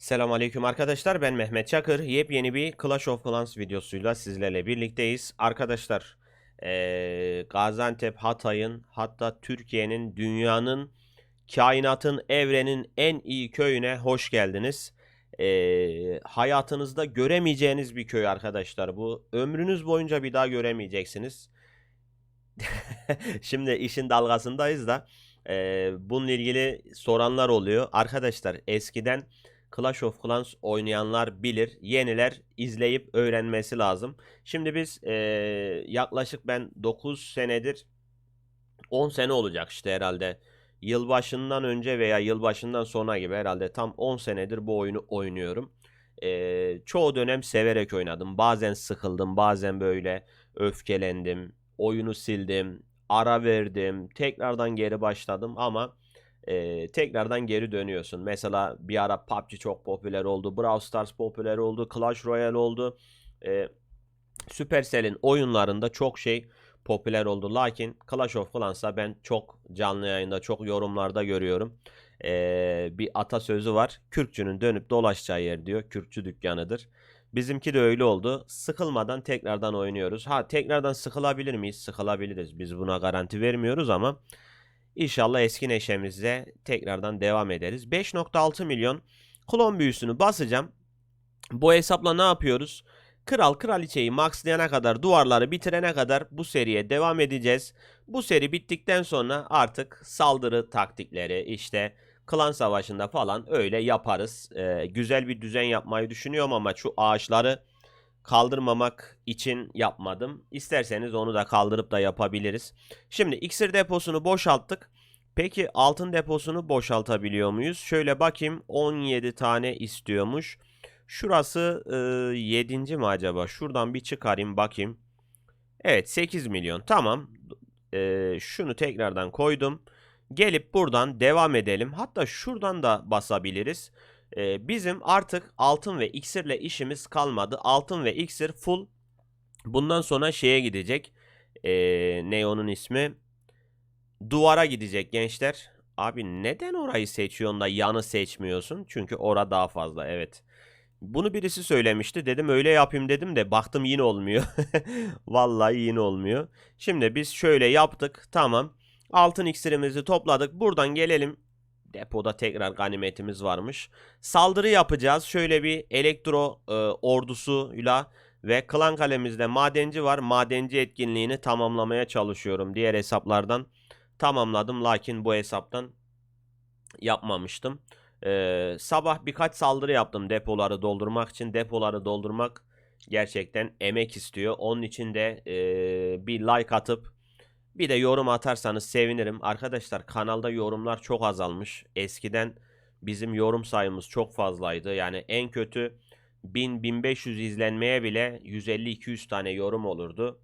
Selamünaleyküm arkadaşlar ben Mehmet Çakır. Yepyeni bir Clash of Clans videosuyla sizlerle birlikteyiz. Arkadaşlar eee, Gaziantep, Hatay'ın hatta Türkiye'nin, dünyanın, kainatın, evrenin en iyi köyüne hoş geldiniz. Eee, hayatınızda göremeyeceğiniz bir köy arkadaşlar bu. Ömrünüz boyunca bir daha göremeyeceksiniz. Şimdi işin dalgasındayız da eee, bununla ilgili soranlar oluyor. Arkadaşlar eskiden Clash of Clans oynayanlar bilir. Yeniler izleyip öğrenmesi lazım. Şimdi biz eee, yaklaşık ben 9 senedir 10 sene olacak işte herhalde. Yılbaşından önce veya yılbaşından sonra gibi herhalde tam 10 senedir bu oyunu oynuyorum. Eee, çoğu dönem severek oynadım. Bazen sıkıldım, bazen böyle öfkelendim. Oyunu sildim, ara verdim, tekrardan geri başladım ama eee, tekrardan geri dönüyorsun. Mesela bir ara PUBG çok popüler oldu, Brawl Stars popüler oldu, Clash Royale oldu. Eee Supercell'in oyunlarında çok şey popüler oldu. Lakin Clash of Clans'a ben çok canlı yayında, çok yorumlarda görüyorum. Ee, bir atasözü var. Kürkçünün dönüp dolaşacağı yer diyor. Kürkçü dükkanıdır. Bizimki de öyle oldu. Sıkılmadan tekrardan oynuyoruz. Ha tekrardan sıkılabilir miyiz? Sıkılabiliriz. Biz buna garanti vermiyoruz ama inşallah eski neşemizle tekrardan devam ederiz. 5.6 milyon klon büyüsünü basacağım. Bu hesapla ne yapıyoruz? Kral kraliçeyi maxlayana kadar duvarları bitirene kadar bu seriye devam edeceğiz. Bu seri bittikten sonra artık saldırı taktikleri işte klan savaşında falan öyle yaparız. Ee, güzel bir düzen yapmayı düşünüyorum ama şu ağaçları kaldırmamak için yapmadım. İsterseniz onu da kaldırıp da yapabiliriz. Şimdi iksir deposunu boşalttık. Peki altın deposunu boşaltabiliyor muyuz? Şöyle bakayım 17 tane istiyormuş. Şurası e, 7. mi acaba? Şuradan bir çıkarayım bakayım. Evet 8 milyon. Tamam. E, şunu tekrardan koydum. Gelip buradan devam edelim. Hatta şuradan da basabiliriz. E, bizim artık altın ve iksirle işimiz kalmadı. Altın ve iksir full. Bundan sonra şeye gidecek. E, ne ismi? Duvara gidecek gençler. Abi neden orayı seçiyorsun da yanı seçmiyorsun? Çünkü ora daha fazla evet. Bunu birisi söylemişti. Dedim öyle yapayım dedim de baktım yine olmuyor. Vallahi yine olmuyor. Şimdi biz şöyle yaptık. Tamam. Altın iksirimizi topladık. Buradan gelelim. Depoda tekrar ganimetimiz varmış. Saldırı yapacağız. Şöyle bir elektro e, ordusuyla ve klan kalemizde madenci var. Madenci etkinliğini tamamlamaya çalışıyorum. Diğer hesaplardan tamamladım. Lakin bu hesaptan yapmamıştım. Ee, sabah birkaç saldırı yaptım depoları doldurmak için. Depoları doldurmak gerçekten emek istiyor. Onun için de ee, bir like atıp bir de yorum atarsanız sevinirim. Arkadaşlar kanalda yorumlar çok azalmış. Eskiden bizim yorum sayımız çok fazlaydı. Yani en kötü 1000-1500 izlenmeye bile 150-200 tane yorum olurdu.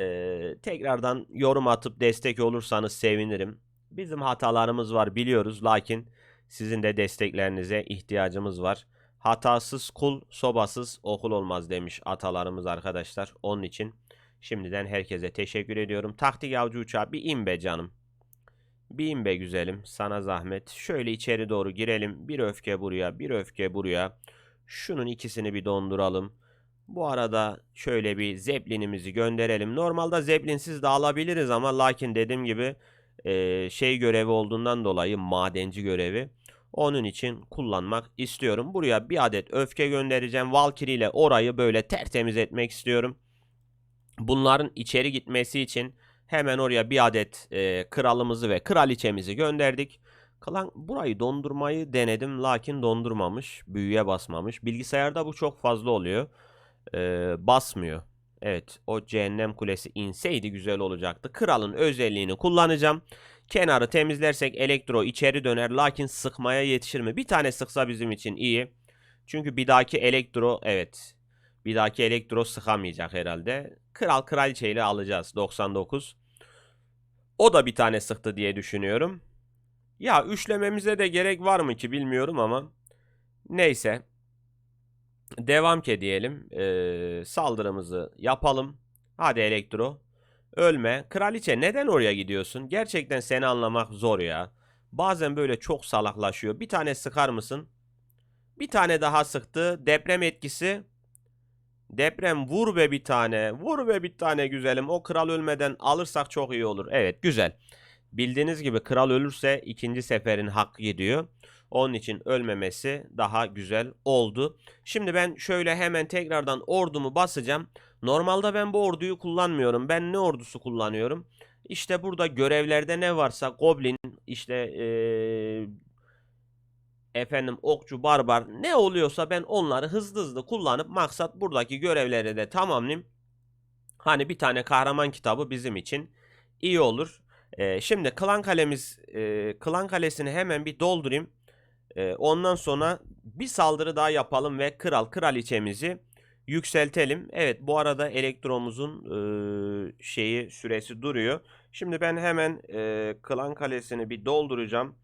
Ee, tekrardan yorum atıp destek olursanız sevinirim. Bizim hatalarımız var biliyoruz lakin sizin de desteklerinize ihtiyacımız var. Hatasız kul, sobasız okul olmaz demiş atalarımız arkadaşlar. Onun için şimdiden herkese teşekkür ediyorum. Taktik avcı uçağı bir in be canım. Bir in be güzelim. Sana zahmet. Şöyle içeri doğru girelim. Bir öfke buraya, bir öfke buraya. Şunun ikisini bir donduralım. Bu arada şöyle bir zeplinimizi gönderelim. Normalde zeplinsiz de alabiliriz ama lakin dediğim gibi eee, şey görevi olduğundan dolayı madenci görevi. Onun için kullanmak istiyorum. Buraya bir adet öfke göndereceğim. Valkyrie ile orayı böyle tertemiz etmek istiyorum. Bunların içeri gitmesi için hemen oraya bir adet e, kralımızı ve kraliçemizi gönderdik. Klan burayı dondurmayı denedim lakin dondurmamış. Büyüye basmamış. Bilgisayarda bu çok fazla oluyor. E, basmıyor. Evet o cehennem kulesi inseydi güzel olacaktı. Kralın özelliğini kullanacağım. Kenarı temizlersek elektro içeri döner lakin sıkmaya yetişir mi? Bir tane sıksa bizim için iyi. Çünkü bir dahaki elektro evet. Bir dahaki elektro sıkamayacak herhalde. Kral kraliçeyle alacağız 99. O da bir tane sıktı diye düşünüyorum. Ya üçlememize de gerek var mı ki bilmiyorum ama. Neyse. Devam ki diyelim. Ee, saldırımızı yapalım. Hadi elektro. Ölme. Kraliçe neden oraya gidiyorsun? Gerçekten seni anlamak zor ya. Bazen böyle çok salaklaşıyor. Bir tane sıkar mısın? Bir tane daha sıktı. Deprem etkisi. Deprem vur be bir tane. Vur be bir tane güzelim. O kral ölmeden alırsak çok iyi olur. Evet güzel. Bildiğiniz gibi kral ölürse ikinci seferin hakkı gidiyor. Onun için ölmemesi daha güzel oldu. Şimdi ben şöyle hemen tekrardan ordumu basacağım. Normalde ben bu orduyu kullanmıyorum. Ben ne ordusu kullanıyorum? İşte burada görevlerde ne varsa goblin işte eee, efendim okçu barbar ne oluyorsa ben onları hızlı hızlı kullanıp maksat buradaki görevleri de tamamlayayım. Hani bir tane kahraman kitabı bizim için iyi olur. Eee, şimdi klan kalemiz eee, klan kalesini hemen bir doldurayım. Eee, ondan sonra bir saldırı daha yapalım ve kral kraliçemizi yükseltelim. Evet bu arada elektromuzun eee, şeyi süresi duruyor. Şimdi ben hemen eee, klan kalesini bir dolduracağım.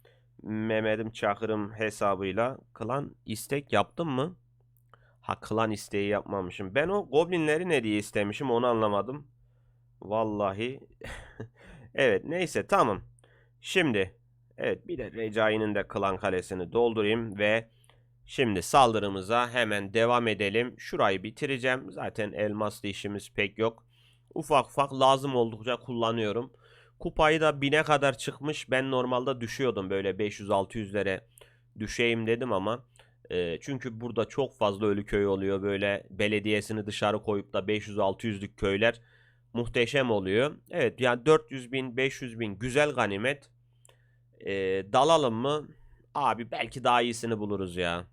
Mehmet'im Çakır'ım hesabıyla. Klan istek yaptım mı? Ha klan isteği yapmamışım. Ben o goblinleri ne diye istemişim onu anlamadım. Vallahi. evet neyse tamam. Şimdi evet bir de Recai'nin de klan kalesini doldurayım ve şimdi saldırımıza hemen devam edelim. Şurayı bitireceğim. Zaten elmaslı işimiz pek yok. Ufak ufak lazım oldukça kullanıyorum. Kupayı da 1000'e kadar çıkmış. Ben normalde düşüyordum böyle 500-600'lere düşeyim dedim ama e, çünkü burada çok fazla ölü köy oluyor. Böyle belediyesini dışarı koyup da 500-600'lük köyler muhteşem oluyor. Evet yani 400 bin 500 bin güzel ganimet. E, dalalım mı? Abi belki daha iyisini buluruz ya.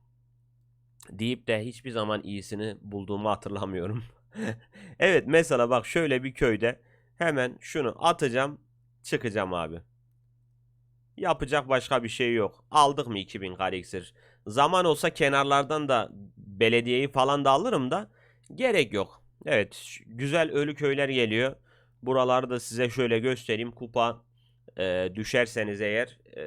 Deyip de hiçbir zaman iyisini bulduğumu hatırlamıyorum. evet mesela bak şöyle bir köyde hemen şunu atacağım çıkacağım abi. Yapacak başka bir şey yok. Aldık mı 2000 kare? Zaman olsa kenarlardan da belediyeyi falan da alırım da gerek yok. Evet güzel ölü köyler geliyor. Buraları da size şöyle göstereyim. Kupa e, düşerseniz eğer e,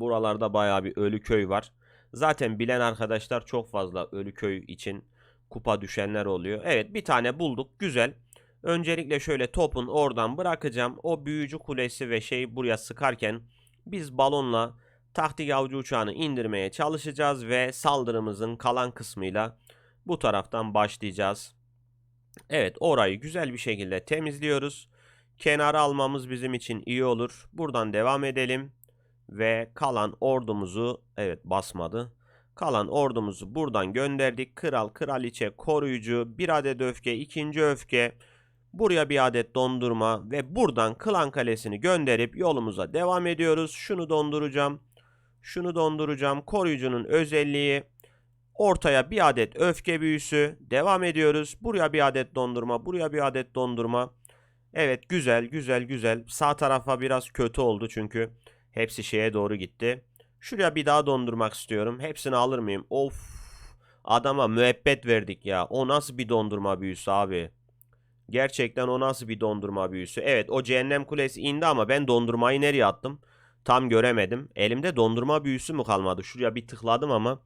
buralarda bayağı bir ölü köy var. Zaten bilen arkadaşlar çok fazla ölü köy için kupa düşenler oluyor. Evet bir tane bulduk güzel. Öncelikle şöyle topun oradan bırakacağım. O büyücü kulesi ve şey buraya sıkarken biz balonla taktik avcı uçağını indirmeye çalışacağız ve saldırımızın kalan kısmıyla bu taraftan başlayacağız. Evet orayı güzel bir şekilde temizliyoruz. Kenara almamız bizim için iyi olur. Buradan devam edelim. Ve kalan ordumuzu evet basmadı. Kalan ordumuzu buradan gönderdik. Kral, kraliçe, koruyucu, bir adet öfke, ikinci öfke. Buraya bir adet dondurma ve buradan klan kalesini gönderip yolumuza devam ediyoruz. Şunu donduracağım. Şunu donduracağım. Koruyucunun özelliği Ortaya bir adet öfke büyüsü. Devam ediyoruz. Buraya bir adet dondurma. Buraya bir adet dondurma. Evet güzel güzel güzel. Sağ tarafa biraz kötü oldu çünkü hepsi şeye doğru gitti. Şuraya bir daha dondurmak istiyorum. Hepsini alır mıyım? Of. Adama müebbet verdik ya. O nasıl bir dondurma büyüsü abi? Gerçekten o nasıl bir dondurma büyüsü? Evet o cehennem kulesi indi ama ben dondurmayı nereye attım? Tam göremedim. Elimde dondurma büyüsü mü kalmadı? Şuraya bir tıkladım ama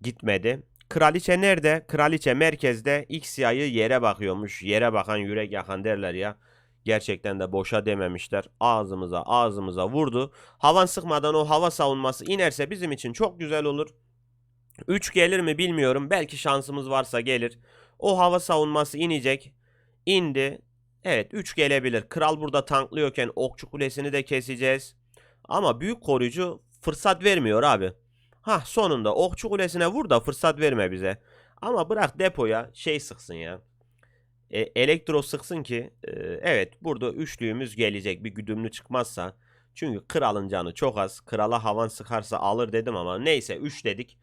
gitmedi. Kraliçe nerede? Kraliçe merkezde X yayı yere bakıyormuş. Yere bakan yürek yakan derler ya. Gerçekten de boşa dememişler. Ağzımıza ağzımıza vurdu. Havan sıkmadan o hava savunması inerse bizim için çok güzel olur. 3 gelir mi bilmiyorum. Belki şansımız varsa gelir. O hava savunması inecek. İndi. Evet 3 gelebilir. Kral burada tanklıyorken okçu kulesini de keseceğiz. Ama büyük koruyucu fırsat vermiyor abi. Hah sonunda okçu kulesine vur da fırsat verme bize. Ama bırak depoya şey sıksın ya. E, elektro sıksın ki e, evet burada üçlüğümüz gelecek bir güdümlü çıkmazsa. Çünkü kralın canı çok az. Krala havan sıkarsa alır dedim ama neyse 3 dedik.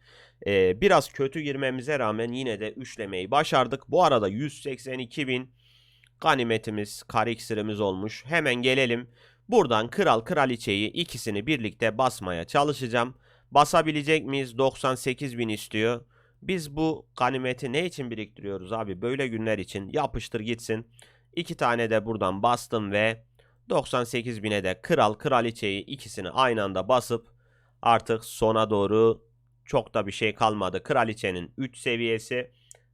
E, biraz kötü girmemize rağmen yine de üçlemeyi başardık. Bu arada 182 bin ganimetimiz, kar iksirimiz olmuş. Hemen gelelim. Buradan kral kraliçeyi ikisini birlikte basmaya çalışacağım. Basabilecek miyiz? 98 bin istiyor. Biz bu ganimeti ne için biriktiriyoruz abi? Böyle günler için yapıştır gitsin. İki tane de buradan bastım ve 98 bine de kral kraliçeyi ikisini aynı anda basıp artık sona doğru çok da bir şey kalmadı. Kraliçenin 3 seviyesi,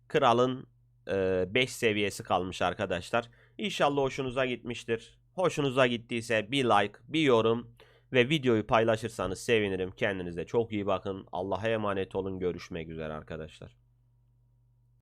kralın 5 seviyesi kalmış arkadaşlar. İnşallah hoşunuza gitmiştir. Hoşunuza gittiyse bir like, bir yorum Ve videoyu paylaşırsanız sevinirim. Kendinize çok iyi bakın. Allah'a emanet olun. Görüşmek üzere arkadaşlar.